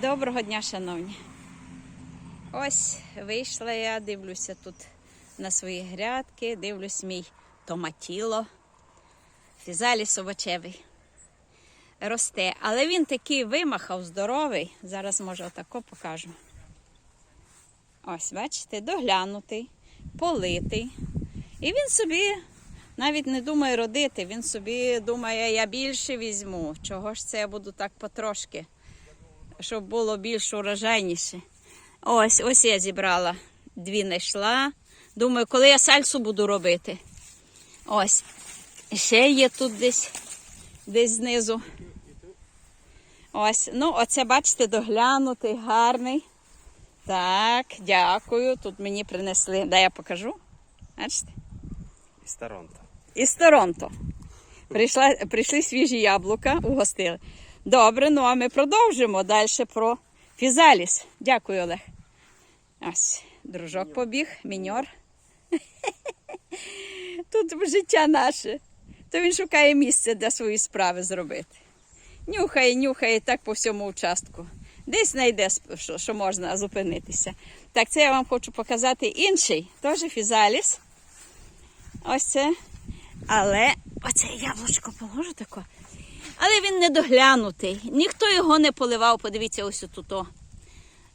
Доброго дня, шановні. Ось вийшла я, дивлюся тут на свої грядки, дивлюсь мій томатіло. Фізаліс овочевий. Росте, але він такий вимахав, здоровий. Зараз, може, отако покажу. Ось, бачите, доглянутий, политий. І він собі навіть не думає родити, він собі думає, я більше візьму. Чого ж це я буду так потрошки, щоб було більш урожайніше. Ось, ось я зібрала. Дві знайшла. Думаю, коли я сальсу буду робити. Ось. Ще є тут десь, десь знизу. Ось, ну, оце, бачите, доглянутий, гарний. Так, дякую. Тут мені принесли. Дай я покажу. Бачите? Із Торонто. Із Торонто. Прийшла, прийшли свіжі яблука, угостили. Добре, ну а ми продовжимо далі про фізаліс. Дякую, Олег. Ось, дружок побіг, міньор. Тут життя наше. То він шукає місце для своєї справи зробити. Нюхає, нюхає так по всьому участку. Десь знайде, що, що можна зупинитися. Так, це я вам хочу показати інший, теж фізаліс. Ось це. Але оце яблучко положу тако. Але він недоглянутий. Ніхто його не поливав. Подивіться, ось тут.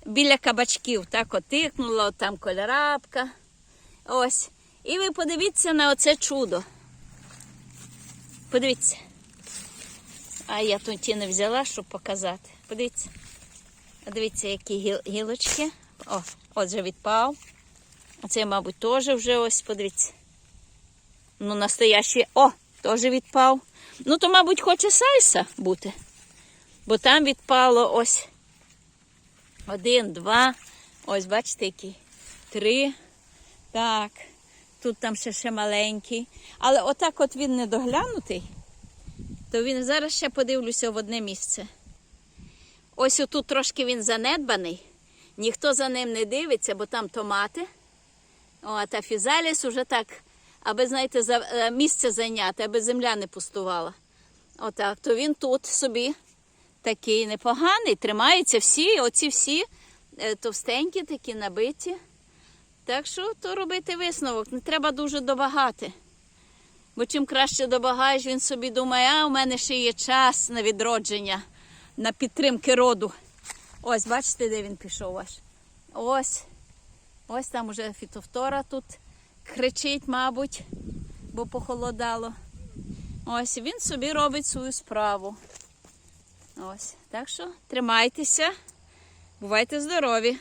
Біля кабачків так отикнула, там кольорапка. Ось. І ви подивіться на оце чудо. Подивіться. А я тут ті не взяла, щоб показати. Подивіться. Дивіться, які гіл- гілочки. О, отже відпав. Оце, мабуть, теж вже ось, подивіться. Ну, настоящий. О, теж відпав. Ну, то, мабуть, хоче сальса бути. Бо там відпало ось один, два. Ось, бачите, який. Три. Так. Тут там ще ще маленький. Але отак от він не доглянутий, то він зараз ще подивлюся в одне місце. Ось отут трошки він занедбаний. Ніхто за ним не дивиться, бо там томати. О, та фізаліс уже так, аби, знаєте, за, е, місце зайняти, аби земля не пустувала. Отак, то він тут собі такий непоганий, тримаються всі, оці всі е, товстенькі, такі набиті. Так що то робити висновок, не треба дуже добагати. Бо чим краще добагаєш, він собі думає, а у мене ще є час на відродження, на підтримки роду. Ось, бачите, де він пішов аж. Ось. Ось там уже фітофтора тут кричить, мабуть, бо похолодало. Ось він собі робить свою справу. Ось. Так що тримайтеся, бувайте здорові.